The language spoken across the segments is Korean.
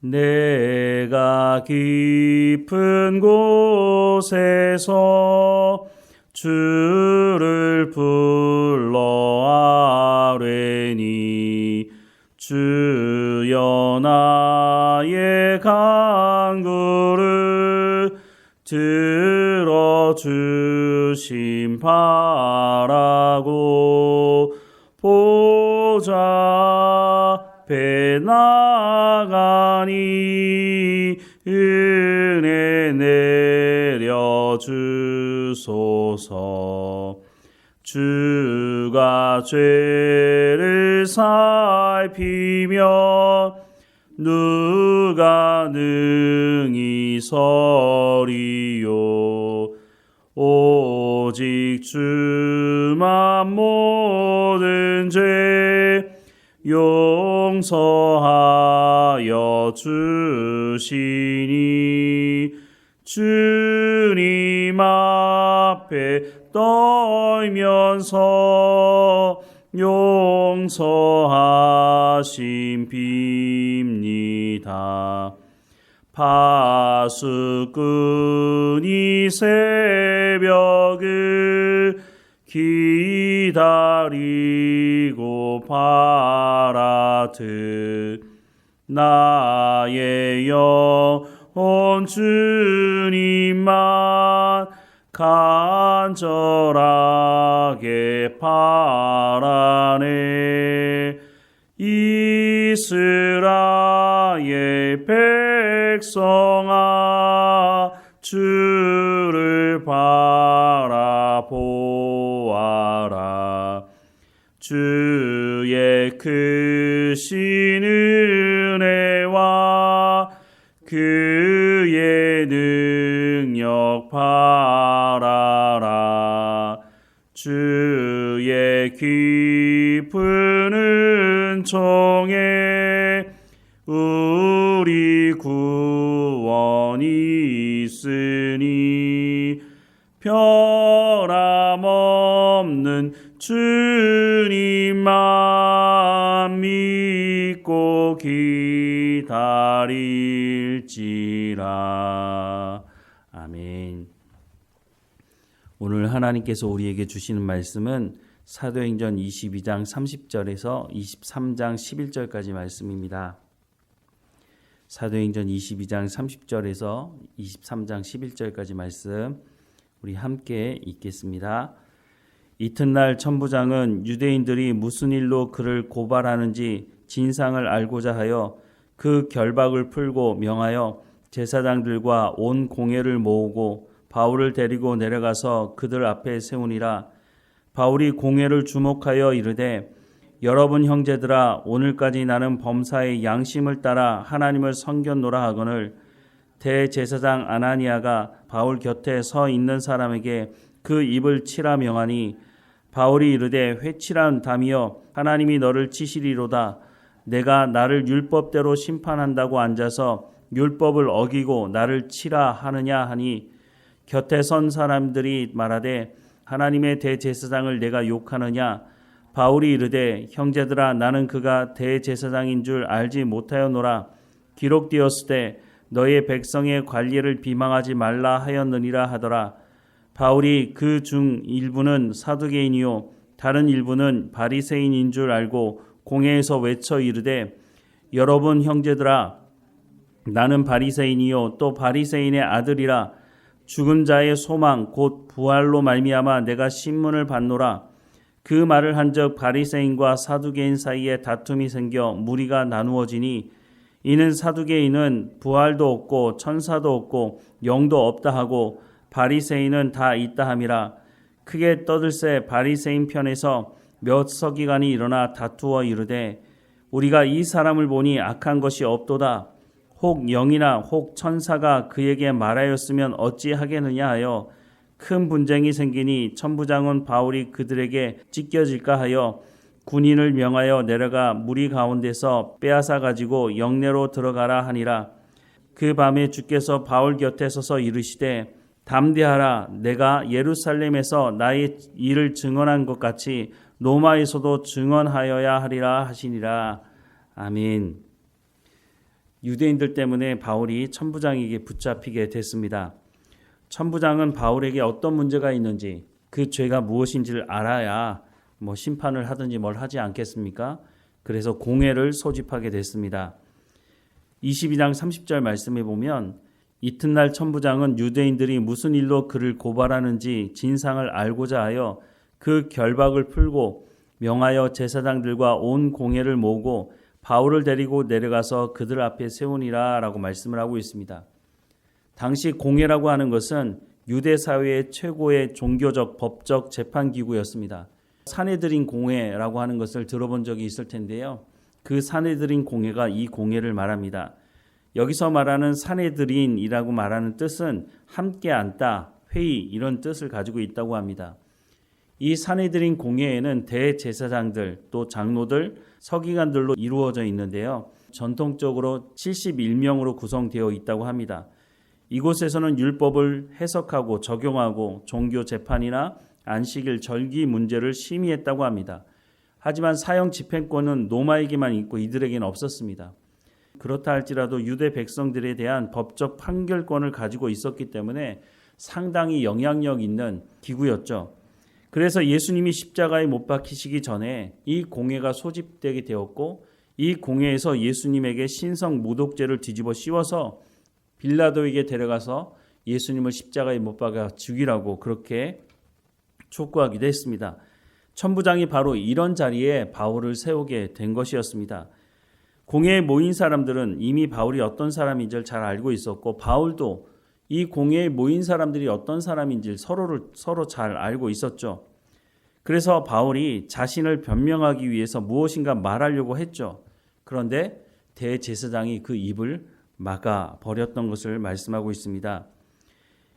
내가 깊은 곳에서 주를 불러 아뢰니 주여 나의 간구를 들어주심 바라고 보좌 앞에 나가 니 은혜 내려 주소서. 주가 죄를 살피며 누가 능히 서리요? 오직 주만 모든 죄 용서하 여 주시니 주님 앞에 떨면서 용서하심 빕니다. 파수꾼이 새벽을 기다리고 바라듯 나의 영혼 주님만 간절하게 바라네. 이스라엘 백성아 주를 바라보아라. 주의 크신 바라라 주의 깊은 은총에 우리 구원이 있으니 변함없는 주님만 믿고 기다릴지라. 아멘. 오늘 하나님께서 우리에게 주시는 말씀은 사도행전 22장 30절에서 23장 11절까지 말씀입니다. 사도행전 22장 30절에서 23장 11절까지 말씀 우리 함께 읽겠습니다. 이튿날 천부장은 유대인들이 무슨 일로 그를 고발하는지 진상을 알고자 하여 그 결박을 풀고 명하여 제사장들과 온 공회를 모으고 바울을 데리고 내려가서 그들 앞에 세우니라. 바울이 공회를 주목하여 이르되 여러분 형제들아 오늘까지 나는 범사의 양심을 따라 하나님을 섬겼노라 하거늘 대제사장 아나니아가 바울 곁에 서 있는 사람에게 그 입을 치라 명하니 바울이 이르되 회칠한 담이여 하나님이 너를 치시리로다. 내가 나를 율법대로 심판한다고 앉아서 율법을 어기고 나를 치라 하느냐 하니 곁에 선 사람들이 말하되 하나님의 대제사장을 내가 욕하느냐? 바울이 이르되 형제들아 나는 그가 대제사장인 줄 알지 못하였노라. 기록되었을 때 너의 백성의 관리를 비망하지 말라 하였느니라 하더라. 바울이 그 중 일부는 사두개인이요 다른 일부는 바리새인인 줄 알고 공회에서 외쳐 이르되 여러분 형제들아 나는 바리새인이요 또 바리새인의 아들이라 죽은 자의 소망 곧 부활로 말미암아 내가 신문을 받노라. 그 말을 한적 바리새인과 사두개인 사이에 다툼이 생겨 무리가 나누어지니 이는 사두개인은 부활도 없고 천사도 없고 영도 없다 하고 바리새인은 다 있다 함이라. 크게 떠들새 바리새인 편에서 몇 서기관이 일어나 다투어 이르되 우리가 이 사람을 보니 악한 것이 없도다 혹 영이나 혹 천사가 그에게 말하였으면 어찌 하겠느냐 하여 큰 분쟁이 생기니 천부장은 바울이 그들에게 찢겨질까 하여 군인을 명하여 내려가 무리 가운데서 빼앗아 가지고 영내로 들어가라 하니라 그 밤에 주께서 바울 곁에 서서 이르시되 담대하라 내가 예루살렘에서 나의 일을 증언한 것 같이 로마에서도 증언하여야 하리라 하시니라 아멘. 유대인들 때문에 바울이 천부장에게 붙잡히게 됐습니다. 천부장은 바울에게 어떤 문제가 있는지 그 죄가 무엇인지를 알아야 뭐 심판을 하든지 뭘 하지 않겠습니까? 그래서 공회를 소집하게 됐습니다. 22장 30절 말씀에 보면 이튿날 천부장은 유대인들이 무슨 일로 그를 고발하는지 진상을 알고자 하여 그 결박을 풀고 명하여 제사장들과 온 공회를 모으고 바울을 데리고 내려가서 그들 앞에 세우니라 라고 말씀을 하고 있습니다. 당시 공회라고 하는 것은 유대 사회의 최고의 종교적 법적 재판 기구였습니다. 사내들인 공회라고 하는 것을 들어본 적이 있을 텐데요. 그 사내들인 공회가 이 공회를 말합니다. 여기서 말하는 사내들인이라고 말하는 뜻은 함께 앉다, 회의 이런 뜻을 가지고 있다고 합니다. 이 사내들인 공회에는 대제사장들 또 장로들 서기관들로 이루어져 있는데요. 전통적으로 71명으로 구성되어 있다고 합니다. 이곳에서는 율법을 해석하고 적용하고 종교 재판이나 안식일 절기 문제를 심의했다고 합니다. 하지만 사형 집행권은 노마에게만 있고 이들에게는 없었습니다. 그렇다 할지라도 유대 백성들에 대한 법적 판결권을 가지고 있었기 때문에 상당히 영향력 있는 기구였죠. 그래서 예수님이 십자가에 못 박히시기 전에 이 공회가 소집되게 되었고 이 공회에서 예수님에게 신성 모독죄를 뒤집어 씌워서 빌라도에게 데려가서 예수님을 십자가에 못 박아 죽이라고 그렇게 촉구하기도 했습니다. 천부장이 바로 이런 자리에 바울을 세우게 된 것이었습니다. 공회에 모인 사람들은 이미 바울이 어떤 사람인지를 잘 알고 있었고 바울도 이 공회에 모인 사람들이 어떤 사람인지 서로를 서로 잘 알고 있었죠. 그래서 바울이 자신을 변명하기 위해서 무엇인가 말하려고 했죠. 그런데 대제사장이 그 입을 막아 버렸던 것을 말씀하고 있습니다.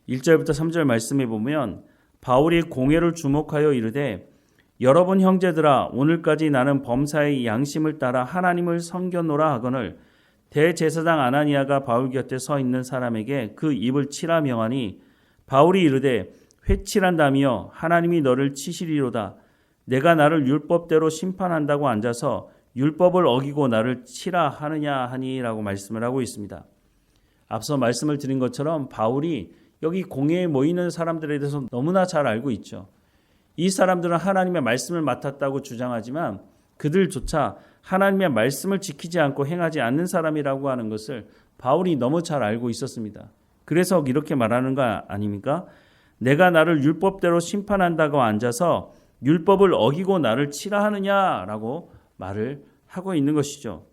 1절부터 3절 말씀해 보면 바울이 공회를 주목하여 이르되 여러분 형제들아 오늘까지 나는 범사의 양심을 따라 하나님을 섬겨노라 하거늘 대제사장 아나니아가 바울 곁에 서 있는 사람에게 그 입을 치라 명하니 바울이 이르되 회칠한다며 하나님이 너를 치시리로다 내가 나를 율법대로 심판한다고 앉아서 율법을 어기고 나를 치라 하느냐 하니라고 말씀을 하고 있습니다. 앞서 말씀을 드린 것처럼 바울이 여기 공회에 모이는 사람들에 대해서 너무나 잘 알고 있죠. 이 사람들은 하나님의 말씀을 맡았다고 주장하지만 그들조차 하나님의 말씀을 지키지 않고 행하지 않는 사람이라고 하는 것을 바울이 너무 잘 알고 있었습니다. 그래서 이렇게 말하는 거 아닙니까? 내가 나를 율법대로 심판한다고 앉아서 율법을 어기고 나를 치라 하느냐라고 말을 하고 있는 것이죠.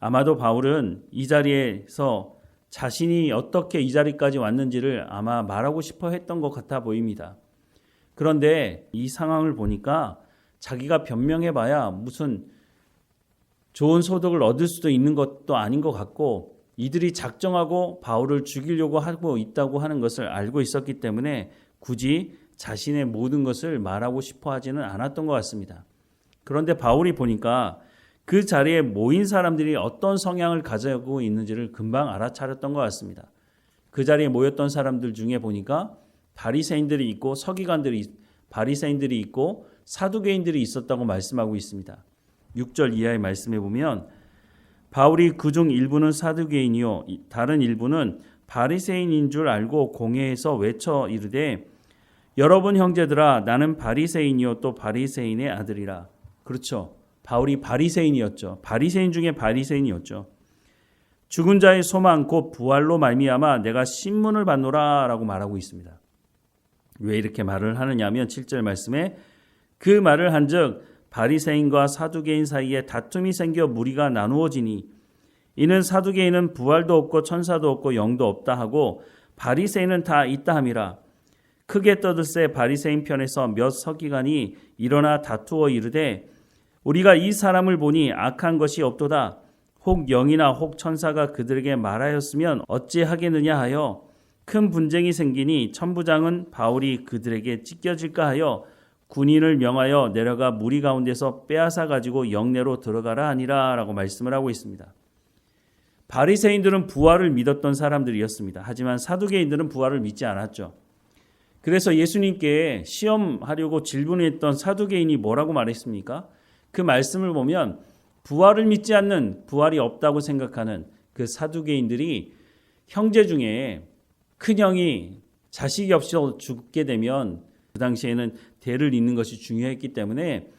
아마도 바울은 이 자리에서 자신이 어떻게 이 자리까지 왔는지를 아마 말하고 싶어 했던 것 같아 보입니다. 그런데 이 상황을 보니까 자기가 변명해 봐야 무슨 좋은 소득을 얻을 수도 있는 것도 아닌 것 같고 이들이 작정하고 바울을 죽이려고 하고 있다고 하는 것을 알고 있었기 때문에 굳이 자신의 모든 것을 말하고 싶어 하지는 않았던 것 같습니다. 그런데 바울이 보니까 그 자리에 모인 사람들이 어떤 성향을 가지고 있는지를 금방 알아차렸던 것 같습니다. 그 자리에 모였던 사람들 중에 보니까 바리새인들이 있고 서기관들이 바리새인들이 있고 사두개인들이 있었다고 말씀하고 있습니다. 6절 이하의 말씀에 보면 바울이 그중 일부는 사두개인이요 다른 일부는 바리새인인 줄 알고 공회에서 외쳐 이르되 여러분 형제들아 나는 바리새인이요 또 바리새인의 아들이라. 그렇죠. 바울이 바리새인이었죠. 바리새인 중에 바리새인이었죠. 죽은 자의 소망 곧 부활로 말미암아 내가 신문을 받노라라고 말하고 있습니다. 왜 이렇게 말을 하느냐면 7절 말씀에 그 말을 한즉 바리새인과 사두개인 사이에 다툼이 생겨 무리가 나누어지니 이는 사두개인은 부활도 없고 천사도 없고 영도 없다 하고 바리새인은 다 있다 함이라. 크게 떠들세 바리새인 편에서 몇 서기관이 일어나 다투어 이르되 우리가 이 사람을 보니 악한 것이 없도다. 혹 영이나 혹 천사가 그들에게 말하였으면 어찌 하겠느냐 하여 큰 분쟁이 생기니 천부장은 바울이 그들에게 찢겨질까 하여 군인을 명하여 내려가 무리 가운데서 빼앗아 가지고 영내로 들어가라 하니라라고 말씀을 하고 있습니다. 바리새인들은 부활을 믿었던 사람들이었습니다. 하지만 사두개인들은 부활을 믿지 않았죠. 그래서 예수님께 시험하려고 질문했던 사두개인이 뭐라고 말했습니까? 그 말씀을 보면 부활을 믿지 않는 부활이 없다고 생각하는 그 사두개인들이 형제 중에 큰 형이 자식이 없이 죽게 되면 그 당시에는 대를 잇는 것이 중요했기 때문에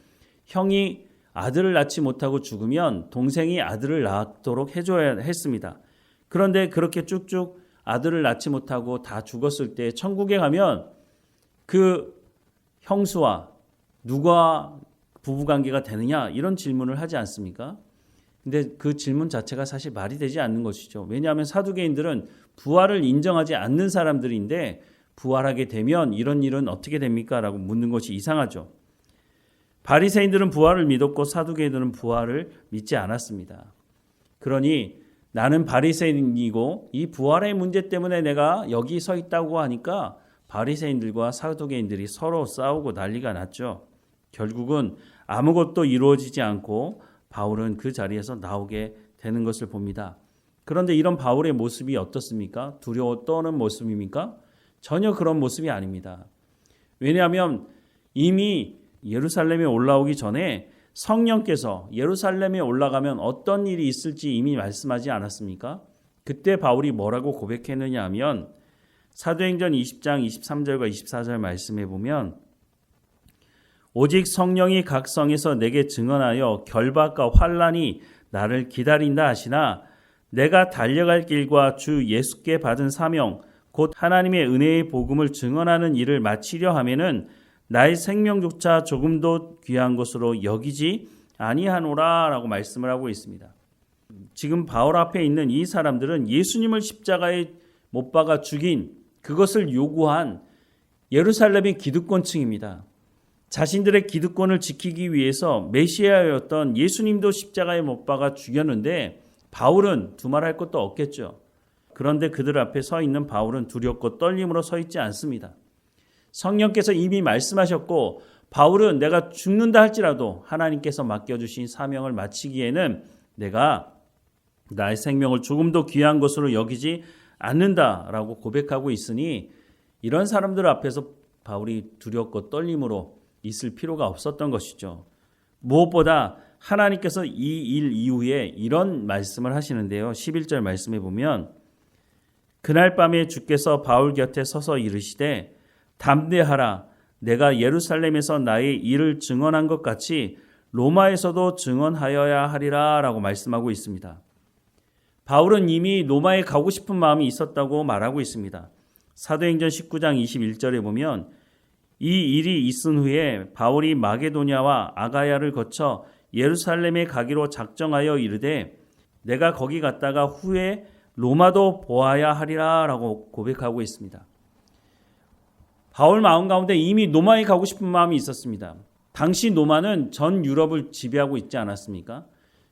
형이 아들을 낳지 못하고 죽으면 동생이 아들을 낳도록 해줘야 했습니다. 그런데 그렇게 쭉쭉 아들을 낳지 못하고 다 죽었을 때 천국에 가면 그 형수와 누가 부부 관계가 되느냐 이런 질문을 하지 않습니까? 근데 그 질문 자체가 사실 말이 되지 않는 것이죠. 왜냐하면 사두개인들은 부활을 인정하지 않는 사람들인데 부활하게 되면 이런 일은 어떻게 됩니까? 라고 묻는 것이 이상하죠. 바리새인들은 부활을 믿었고 사두개인들은 부활을 믿지 않았습니다. 그러니 나는 바리새인이고 이 부활의 문제 때문에 내가 여기 서 있다고 하니까 바리새인들과 사두개인들이 서로 싸우고 난리가 났죠. 결국은 아무것도 이루어지지 않고 바울은 그 자리에서 나오게 되는 것을 봅니다. 그런데 이런 바울의 모습이 어떻습니까? 두려워 떠는 모습입니까? 전혀 그런 모습이 아닙니다. 왜냐하면 이미 예루살렘에 올라오기 전에 성령께서 예루살렘에 올라가면 어떤 일이 있을지 이미 말씀하지 않았습니까? 그때 바울이 뭐라고 고백했느냐 하면 사도행전 20장 23절과 24절 말씀해 보면 오직 성령이 각 성에서 내게 증언하여 결박과 환란이 나를 기다린다 하시나 내가 달려갈 길과 주 예수께 받은 사명 곧 하나님의 은혜의 복음을 증언하는 일을 마치려 하면은 나의 생명조차 조금도 귀한 것으로 여기지 아니하노라라고 말씀을 하고 있습니다. 지금 바울 앞에 있는 이 사람들은 예수님을 십자가에 못 박아 죽인 그것을 요구한 예루살렘의 기득권층입니다. 자신들의 기득권을 지키기 위해서 메시아였던 예수님도 십자가에 못 박아 죽였는데 바울은 두말할 것도 없겠죠. 그런데 그들 앞에 서 있는 바울은 두렵고 떨림으로 서 있지 않습니다. 성령께서 이미 말씀하셨고 바울은 내가 죽는다 할지라도 하나님께서 맡겨주신 사명을 마치기에는 내가 나의 생명을 조금도 귀한 것으로 여기지 않는다라고 고백하고 있으니 이런 사람들 앞에서 바울이 두렵고 떨림으로 있을 필요가 없었던 것이죠. 무엇보다 하나님께서 이 일 이후에 이런 말씀을 하시는데요. 11절 말씀에 보면 그날 밤에 주께서 바울 곁에 서서 이르시되 담대하라 내가 예루살렘에서 나의 일을 증언한 것 같이 로마에서도 증언하여야 하리라라고 말씀하고 있습니다. 바울은 이미 로마에 가고 싶은 마음이 있었다고 말하고 있습니다. 사도행전 19장 21절에 보면 이 일이 있은 후에 바울이 마게도냐와 아가야를 거쳐 예루살렘에 가기로 작정하여 이르되 내가 거기 갔다가 후에 로마도 보아야 하리라라고 고백하고 있습니다. 바울 마음 가운데 이미 로마에 가고 싶은 마음이 있었습니다. 당시 로마는 전 유럽을 지배하고 있지 않았습니까?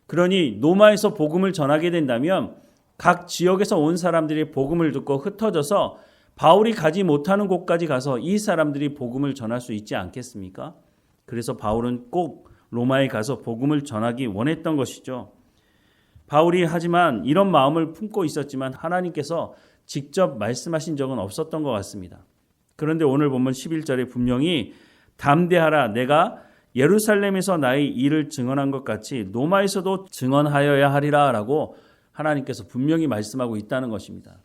그러니 로마에서 복음을 전하게 된다면 각 지역에서 온 사람들이 복음을 듣고 흩어져서 바울이 가지 못하는 곳까지 가서 이 사람들이 복음을 전할 수 있지 않겠습니까? 그래서 바울은 꼭 로마에 가서 복음을 전하기 원했던 것이죠. 바울이 하지만 이런 마음을 품고 있었지만 하나님께서 직접 말씀하신 적은 없었던 것 같습니다. 그런데 오늘 보면 11절에 분명히 담대하라 내가 예루살렘에서 나의 일을 증언한 것 같이 로마에서도 증언하여야 하리라라고 하나님께서 분명히 말씀하고 있다는 것입니다.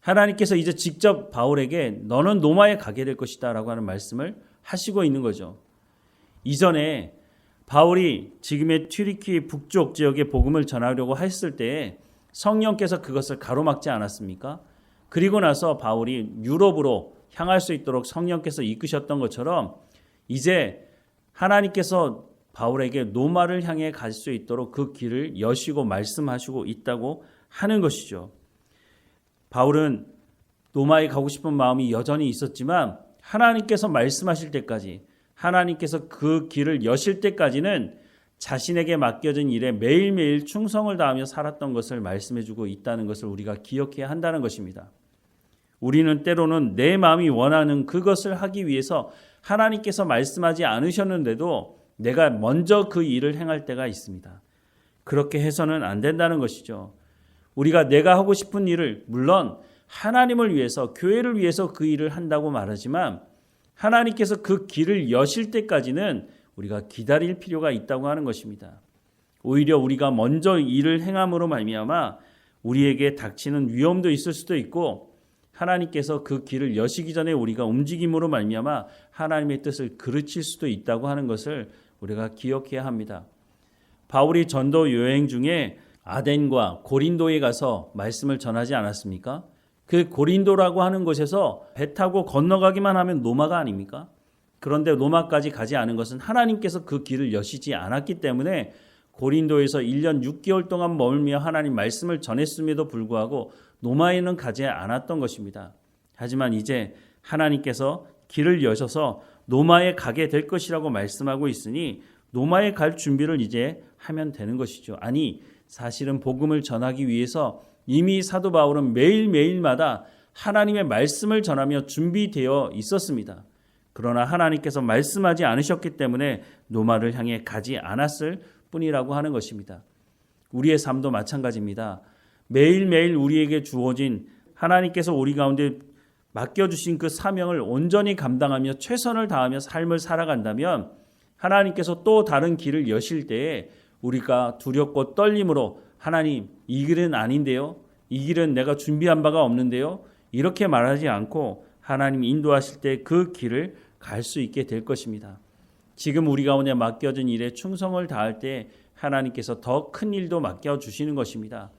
하나님께서 이제 직접 바울에게 너는 로마에 가게 될 것이다라고 하는 말씀을 하시고 있는 거죠. 이전에 바울이 지금의 튀리키 북쪽 지역에 복음을 전하려고 했을 때 성령께서 그것을 가로막지 않았습니까? 그리고 나서 바울이 유럽으로 향할 수 있도록 성령께서 이끄셨던 것처럼 이제 하나님께서 바울에게 노마를 향해 갈 수 있도록 그 길을 여시고 말씀하시고 있다고 하는 것이죠. 바울은 노마에 가고 싶은 마음이 여전히 있었지만 하나님께서 말씀하실 때까지 하나님께서 그 길을 여실 때까지는 자신에게 맡겨진 일에 매일매일 충성을 다하며 살았던 것을 말씀해주고 있다는 것을 우리가 기억해야 한다는 것입니다. 우리는 때로는 내 마음이 원하는 그것을 하기 위해서 하나님께서 말씀하지 않으셨는데도 내가 먼저 그 일을 행할 때가 있습니다. 그렇게 해서는 안 된다는 것이죠. 우리가 내가 하고 싶은 일을 물론 하나님을 위해서 교회를 위해서 그 일을 한다고 말하지만 하나님께서 그 길을 여실 때까지는 우리가 기다릴 필요가 있다고 하는 것입니다. 오히려 우리가 먼저 일을 행함으로 말미암아 우리에게 닥치는 위험도 있을 수도 있고 하나님께서 그 길을 여시기 전에 우리가 움직임으로 말미암아 하나님의 뜻을 그르칠 수도 있다고 하는 것을 우리가 기억해야 합니다. 바울이 전도 여행 중에 아덴과 고린도에 가서 말씀을 전하지 않았습니까? 그 고린도라고 하는 곳에서 배 타고 건너가기만 하면 노마가 아닙니까? 그런데 로마까지 가지 않은 것은 하나님께서 그 길을 여시지 않았기 때문에 고린도에서 1년 6개월 동안 머물며 하나님 말씀을 전했음에도 불구하고 노마에는 가지 않았던 것입니다. 하지만 이제 하나님께서 길을 여셔서 노마에 가게 될 것이라고 말씀하고 있으니 노마에 갈 준비를 이제 하면 되는 것이죠. 아니, 사실은 복음을 전하기 위해서 이미 사도 바울은 매일매일마다 하나님의 말씀을 전하며 준비되어 있었습니다. 그러나 하나님께서 말씀하지 않으셨기 때문에 노마를 향해 가지 않았을 뿐이라고 하는 것입니다. 우리의 삶도 마찬가지입니다. 매일매일 우리에게 주어진 하나님께서 우리 가운데 맡겨주신 그 사명을 온전히 감당하며 최선을 다하며 삶을 살아간다면 하나님께서 또 다른 길을 여실 때에 우리가 두렵고 떨림으로 하나님 이 길은 아닌데요. 이 길은 내가 준비한 바가 없는데요. 이렇게 말하지 않고 하나님 인도하실 때 그 길을 갈 수 있게 될 것입니다. 지금 우리 가운데 맡겨진 일에 충성을 다할 때 하나님께서 더 큰 일도 맡겨 주시는 것입니다.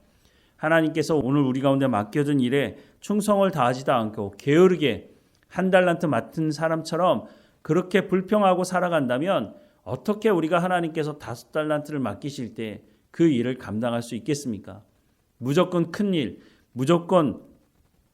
하나님께서 오늘 우리 가운데 맡겨진 일에 충성을 다하지도 않고 게으르게 한 달란트 맡은 사람처럼 그렇게 불평하고 살아간다면 어떻게 우리가 하나님께서 다섯 달란트를 맡기실 때 그 일을 감당할 수 있겠습니까? 무조건 큰 일, 무조건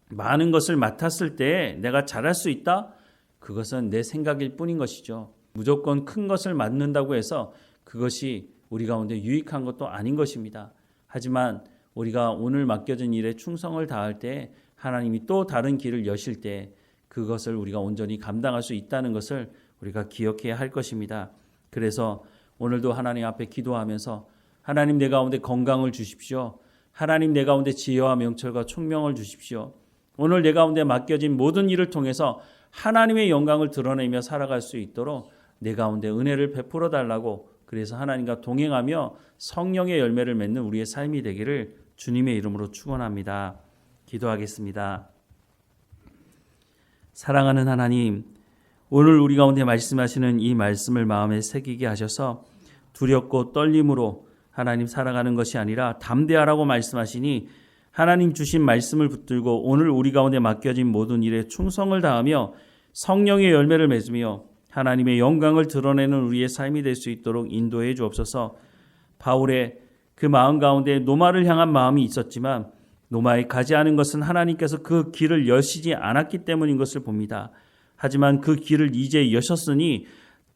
많은 것을 맡았을 때 내가 잘할 수 있다? 그것은 내 생각일 뿐인 것이죠. 무조건 큰 것을 맡는다고 해서 그것이 우리 가운데 유익한 것도 아닌 것입니다. 하지만 우리가 오늘 맡겨진 일에 충성을 다할 때 하나님이 또 다른 길을 여실 때 그것을 우리가 온전히 감당할 수 있다는 것을 우리가 기억해야 할 것입니다. 그래서 오늘도 하나님 앞에 기도하면서 하나님 내 가운데 건강을 주십시오. 하나님 내 가운데 지혜와 명철과 총명을 주십시오. 오늘 내 가운데 맡겨진 모든 일을 통해서 하나님의 영광을 드러내며 살아갈 수 있도록 내 가운데 은혜를 베풀어 달라고 그래서 하나님과 동행하며 성령의 열매를 맺는 우리의 삶이 되기를 주님의 이름으로 축원합니다. 기도하겠습니다. 사랑하는 하나님, 오늘 우리 가운데 말씀하시는 이 말씀을 마음에 새기게 하셔서 두렵고 떨림으로 하나님 살아가는 것이 아니라 담대하라고 말씀하시니 하나님 주신 말씀을 붙들고 오늘 우리 가운데 맡겨진 모든 일에 충성을 다하며 성령의 열매를 맺으며 하나님의 영광을 드러내는 우리의 삶이 될 수 있도록 인도해 주옵소서. 바울의 그 마음 가운데 노마를 향한 마음이 있었지만 노마에 가지 않은 것은 하나님께서 그 길을 여시지 않았기 때문인 것을 봅니다. 하지만 그 길을 이제 여셨으니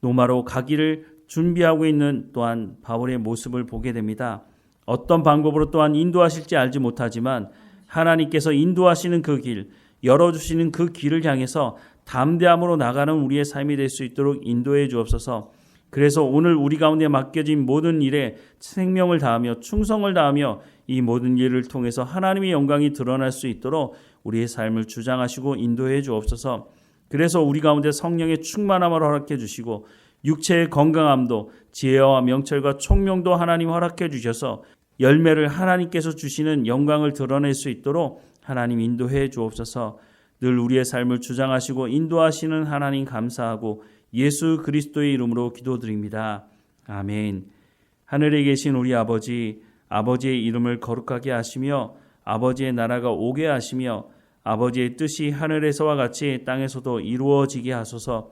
노마로 가기를 준비하고 있는 또한 바울의 모습을 보게 됩니다. 어떤 방법으로 또한 인도하실지 알지 못하지만 하나님께서 인도하시는 그 길, 열어주시는 그 길을 향해서 담대함으로 나가는 우리의 삶이 될 수 있도록 인도해 주옵소서. 그래서 오늘 우리 가운데 맡겨진 모든 일에 생명을 다하며 충성을 다하며 이 모든 일을 통해서 하나님의 영광이 드러날 수 있도록 우리의 삶을 주장하시고 인도해 주옵소서. 그래서 우리 가운데 성령의 충만함을 허락해 주시고 육체의 건강함도 지혜와 명철과 총명도 하나님 허락해 주셔서 열매를 하나님께서 주시는 영광을 드러낼 수 있도록 하나님 인도해 주옵소서. 늘 우리의 삶을 주장하시고 인도하시는 하나님 감사하고 예수 그리스도의 이름으로 기도드립니다. 아멘. 하늘에 계신 우리 아버지, 아버지의 이름을 거룩하게 하시며 아버지의 나라가 오게 하시며 아버지의 뜻이 하늘에서와 같이 땅에서도 이루어지게 하소서.